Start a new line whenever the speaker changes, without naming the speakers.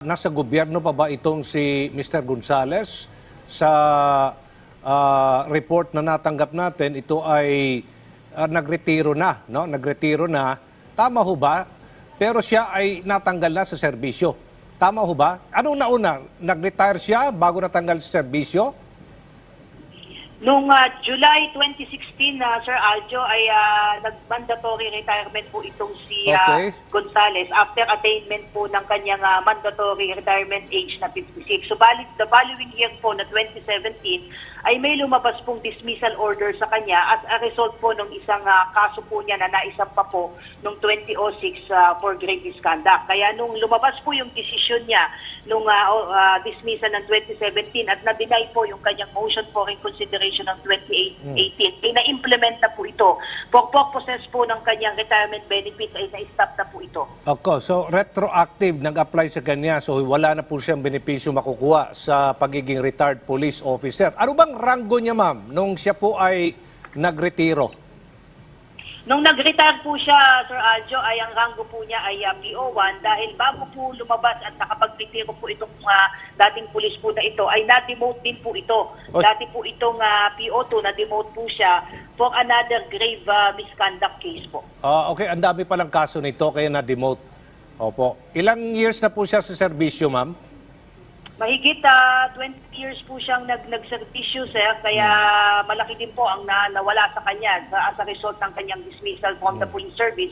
Nasa gobyerno pa ba itong si Mr. Gonzales? Sa ah, report na natanggap natin, ito ay ah, nagretiro na, no? Nagretiro na. Tama ho ba? Pero siya ay natanggal na sa serbisyo. Tama ho ba? Anong nauna? Nag-retire siya bago natanggal sa serbisyo?
Noong ah, July 2016, na Sir Aljo, ay ah, nag-mandatory retirement po itong si ah,
Okay.
Gonzales after attainment po ng kanyang ah, mandatory retirement age na 56. So, bali, the following year po na 2017, ay may lumabas pong dismissal order sa kanya as a result po ng isang ah, kaso po niya na naisampa po noong 2006 ah, for grave misconduct. Kaya nung lumabas po yung desisyon niya nung o- ah, dismissal ng 2017 at na-deny po yung kanyang motion for reconsideration ng 2018, ay na-implement na po ito. For purposes po ng kanyang retirement benefits ay na-stop na po ito.
Okay, so retroactive nag-apply sa kanya so wala na po siyang benepisyo makukuha sa pagiging retired police officer. Ano bang ranggo niya ma'am nung siya po ay nagretiro?
Nung nag-retire po siya, Sir Aljo, ay ang rango po niya ay ah, PO1 dahil bago po lumabas at nakapag-retiro po itong ah, dating pulis po na ito, ay na-demote din po ito.
Oy.
Dati po itong ah, PO2, na-demote po siya for another grave ah, misconduct case po.
Ah, okay, ang dami palang kaso nito kaya na-demote. Opo. Ilang years na po siya sa serbisyo ma'am?
Mahigit ah, 20 years po siyang nag nagservisyo sir. Kaya malaki din po ang na, nawala sa kanya sa, as a result ng kanyang dismissal from the police service